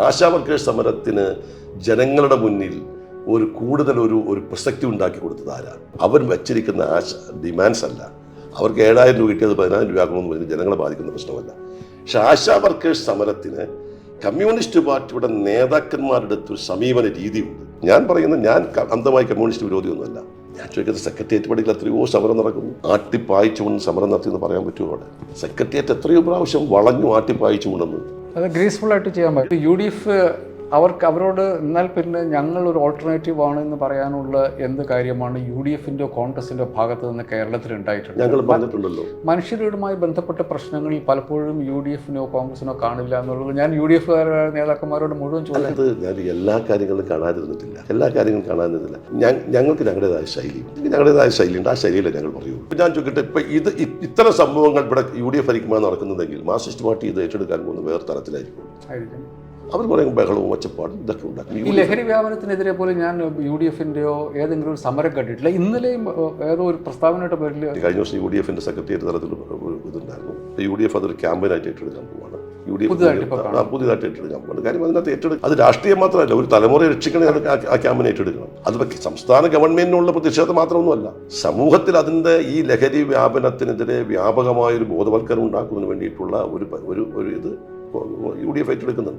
ASHA workers സമരത്തിന് ജനങ്ങളുടെ മുന്നിൽ ഒരു കൂടുതൽ ഒരു ഒരു പ്രസക്തി ഉണ്ടാക്കി കൊടുത്തത് ആരാണ്? അവർ വച്ചിരിക്കുന്ന ആശ ഡിമാൻഡ്സ് അല്ല. അവർക്ക് ഏഴായിരം രൂപ കിട്ടിയത് പതിനായിരം രൂപ ആക്കണമെന്ന് പറഞ്ഞ് ജനങ്ങളെ ബാധിക്കുന്ന പ്രശ്നമല്ല. പക്ഷെ ആശാ വർക്കേഴ്സ് സമരത്തിന് കമ്മ്യൂണിസ്റ്റ് പാർട്ടിയുടെ നേതാക്കന്മാരുടെ ഒരു സമീപന രീതിയുണ്ട്. ഞാൻ പറയുന്നത് ഞാൻ അന്ധമായി കമ്മ്യൂണിസ്റ്റ് വിരോധിയൊന്നുമല്ല. ഞാൻ ചോദിക്കുന്നത് സെക്രട്ടേറിയറ്റ് പടിയിൽ എത്രയോ സമരം നടക്കുന്നു. ആട്ടിപ്പായിച്ചുകൊണ്ട് സമരം നടത്തിയെന്ന് പറയാൻ പറ്റുമോ അവിടെ? സെക്രട്ടേറിയറ്റ് എത്രയോ പ്രാവശ്യം വളഞ്ഞു ആട്ടിപ്പായിച്ചുകൊണ്ടെന്ന് അത് ഗ്രേസ്ഫുൾ ആയിട്ട് ചെയ്യാൻ പറ്റും. യു ഡി എഫ് അവർക്ക് അവരോട് എന്നാൽ പിന്നെ ഞങ്ങൾ ഒരു ഓൾട്ടർനേറ്റീവ് ആണ് എന്ന് പറയാനുള്ള എന്ത് കാര്യമാണ് യു ഡി എഫിന്റെ കോൺഗ്രസിന്റെ ഭാഗത്ത് നിന്ന് കേരളത്തിൽ ഉണ്ടായിട്ടുണ്ട് മനുഷ്യരുമായി ബന്ധപ്പെട്ട പ്രശ്നങ്ങളിൽ പലപ്പോഴും യു ഡി എഫിനോ കോൺഗ്രസിനോ കാണില്ല എന്നുള്ളത് ഞാൻ യു ഡി എഫ് നേതാക്കന്മാരോട് മുഴുവൻ ചോദിച്ചത് ഞാൻ എല്ലാ കാര്യങ്ങളും കാണാതിരുന്നിട്ടില്ല. എല്ലാ കാര്യങ്ങളും കാണാതിരുന്നില്ല. ഞങ്ങൾക്ക് ഞങ്ങളുടേതായ ശൈലി ഞങ്ങളുടേതായ ശൈലിയുണ്ട് ആ ശൈലിയിലെ ഞങ്ങൾ പറയൂ. ഞാൻ ചോദിക്കട്ടെ ഇപ്പൊ ഇത് ഇത്തരം സംഭവങ്ങൾ ഇവിടെ യു ഡി എഫ് ഭരിക്കുമ്പോൾ നടക്കുന്നുണ്ടെങ്കിൽ മാർസിസ്റ്റ് പാർട്ടി ഇത് ഏറ്റെടുക്കാൻ പോകുന്ന വേറെ തരത്തിലായിരിക്കും. അവർ കുറെ ബഹളവും ഒച്ചപ്പാടും ഇതൊക്കെ ഉണ്ടാക്കും. ഈ ലഹരി വ്യാപനത്തിനെതിരെ പോലും ഞാൻ യു ഡി എഫിന്റെയോ ഏതെങ്കിലും ഒരു സമരം കണ്ടിട്ടില്ല. ഇന്നലെയും ഏതോ ഒരു പ്രസ്താവനയുടെ പേരിൽ കഴിഞ്ഞ ദിവസം യു ഡി എഫിന്റെ സെക്രട്ടേറിയറ്റ് തലത്തിൽ ഇതുണ്ടായിരുന്നു. യു ഡി എഫ് അതൊരു ക്യാമ്പയിനായിട്ട് ഏറ്റെടുക്കാൻ പോവാണ്. യു ഡി എഫ് പുതിയതായിട്ട് ഏറ്റെടുക്കാൻ കാര്യം അതിനകത്ത് ഏറ്റെടുക്കും അത് രാഷ്ട്രീയം മാത്രമല്ല ഒരു തലമുറയെ രക്ഷിക്കണമെങ്കിൽ ആ- ക്യാമ്പിനെ ഏറ്റെടുക്കണം. അത് പക്ഷേ സംസ്ഥാന ഗവൺമെന്റിനുള്ള പ്രതിഷേധം മാത്രമൊന്നുമല്ല സമൂഹത്തിൽ അതിന്റെ ഈ ലഹരി വ്യാപനത്തിനെതിരെ വ്യാപകമായ ഒരു ബോധവൽക്കരണം ഉണ്ടാക്കുന്നതിന് വേണ്ടിയിട്ടുള്ള ഒരു ഒരു ഒരു ഇത് യു ഡി എഫ് ഏറ്റെടുക്കുന്നുണ്ട്.